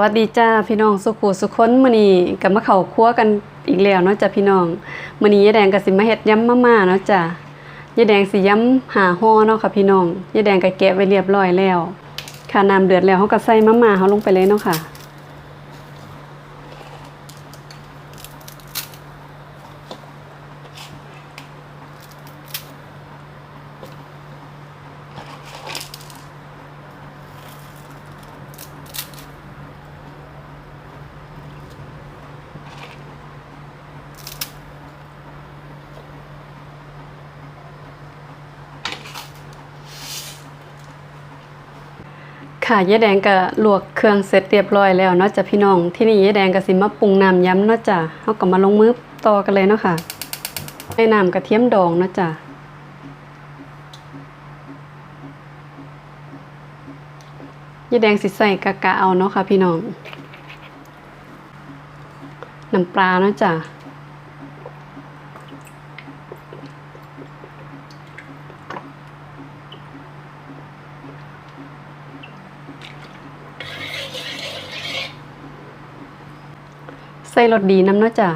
วัสดีจ้าพี่น้องสุขูสุขคนมือนี้กับมะเขาคั้วกันอีกแล้วเนาะจ้ะพี่น้องมือนี้ยายแดงกับสิมาเฮ็ดยำมาม่าเนาะจ้ะยายแดงสิย้ำหาห่อเนาะค่ะพี่น้องยายแดงก็แกะไว้เรียบร้อยแล้ว ค่ะน้ำเดือดแล้วเขาก็ใส่มาม่าเขาลงไปเลยเนาะค่ะ ค่ะยายแดงก็ลวกเครื่องเสร็จเรียบร้อยแล้วเนาะจ้ะพี่น้อง ที่นี่ยายแดงก็สิมาปรุงน้ำยำเนาะจ้ะเฮาก็มาลงมือต่อกันเลยเนาะค่ะใส่น้ำกระเทียมดองเนาะจ้ะยายแดงสิใส่กะกะเอาเนาะค่ะพี่น้องน้ำปลาเนาะจ้ะ ใส่รสดีน้ำเนาะจ้ะ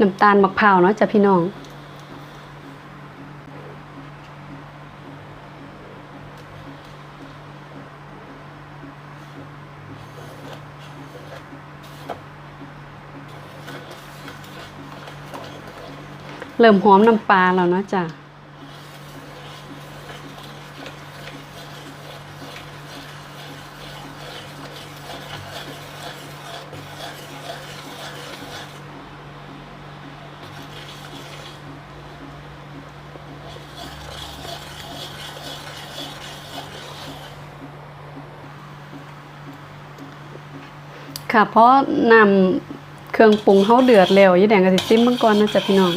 น้ำตาลมะพร้าวเนาะจ้ะพี่น้อง เริ่มหอมน้ำปลาแล้วเนาะจ้ะ ค่ะเพราะนำเครื่องปรุงเฮาเดือดแล้วยายแดงก็สิซิมเบิ่งก่อนนะจ๊ะพี่น้อง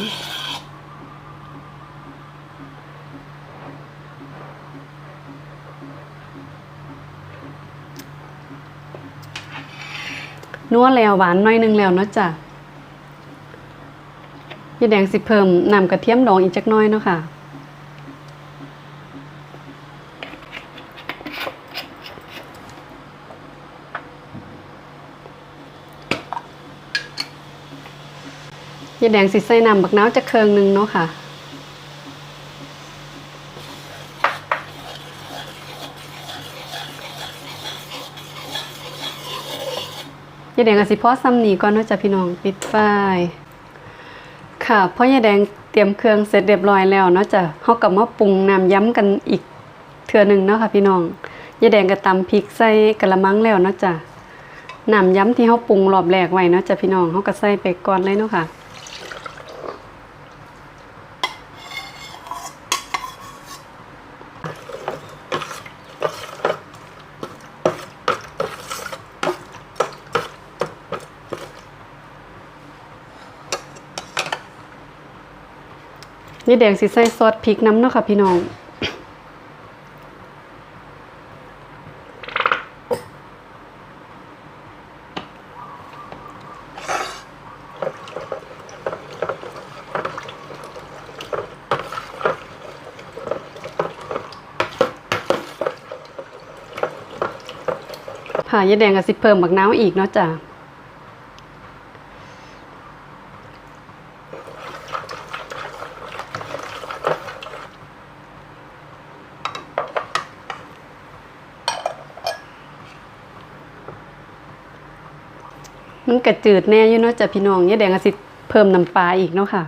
นัวแล้วหวานน้อยหนึงแล้วเนาะจ้ะยายแดงสิเพิ่มนำกระเทียมดองอีกจักน้อยเนาะค่ะ ยายแดงสิใส่น้ำบักน้าวจะเคืองหนึงเนาะค่ะ ยายแดงก็สิพอซ้ำนีก่อนเนาะจ้ะพี่น้องปิดไฟค่ะเพราะยายแดงเตรียมเครื่องเสร็จเรียบร้อยแล้วเนาะจ้ะเฮาก็มาปรุงน้ำย้ำกันอีกเทื่อหนึงเนาะค่ะพี่น้องยายแดงก็ตำพริกใส่กะละมังแล้วเนาะจ้ะน้ำย้ำที่เฮาปรุงรอบแรกไว้เนาะจ้ะพี่น้องเฮาก็ใส่ไปก่อนเลยเนาะค่ะ นี่แดงสิใส่ซอสพริกน้ำเนาะค่ะพี่น้องค่ะยายแดงก็สิเพิ่มบักน้ำอีกเนาะจ้ะ มันกระจืดแน่อยู่เนาะจ้ะพี่น้องยายแดงกสิเพิ่มน้ำปลาอีกเนาะค่ะ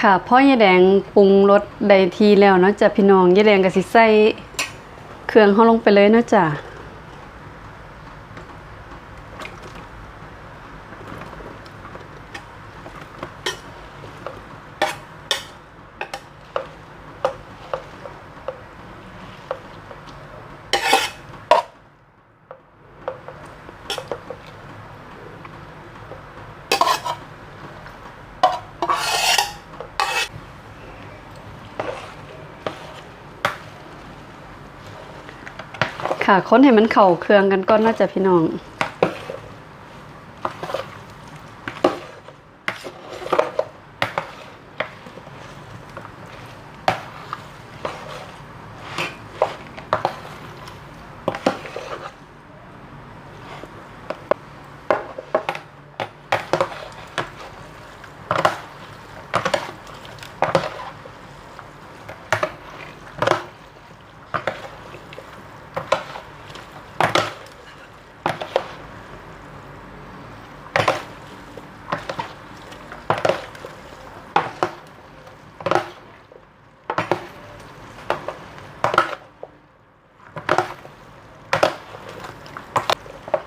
ค่ะพ่อยายแดงปรุงรสได้ทีแล้วเนาะจ้ะพี่น้องยายแดงก็สิใส่เครื่องเฮาลงไปเลยเนาะจ้ะ ค่ะค้นให้มันเข้าเครื่องกันก่อนน่าจะพี่น้อง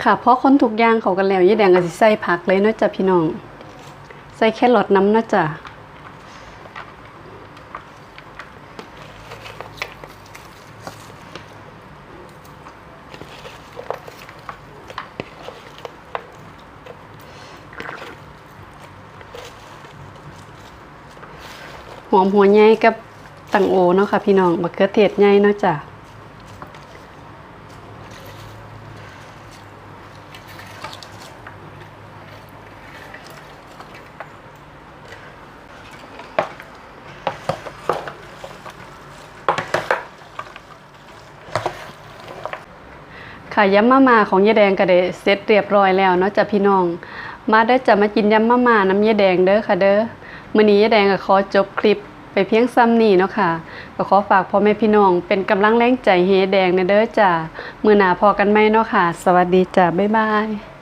ค่ะเพราะคนทุกย่างเขากันแล้วยายแดงก็สิใส่ผักเลยเนาะจ้ะพี่น้อง ใส่แครอทน้ำเนาะจ้ะหอมหัวใหญ่กับตังโอเนาะค่ะพี่น้องมะเขือเทศใหญ่เนาะจ้ะ ค่ะยำมะมาของยายแดงก็ได้เสร็จเรียบร้อยแล้วเนาะจ้ะพี่น้อง มาเด้อจะมากินยำมะมาน้ำยายแดงเด้อค่ะเด้อมื้อนี้ยายแดงก็ขอจบคลิปไปเพียงซ้ำนี่เนาะค่ะ ก็ขอฝากพ่อแม่พี่น้อง เป็นกำลังแรงใจเฮแดงเด้อจ้ะมื้อหน้าพอกันไหมเนาะค่ะ สวัสดีจ้ะบ๊ายบาย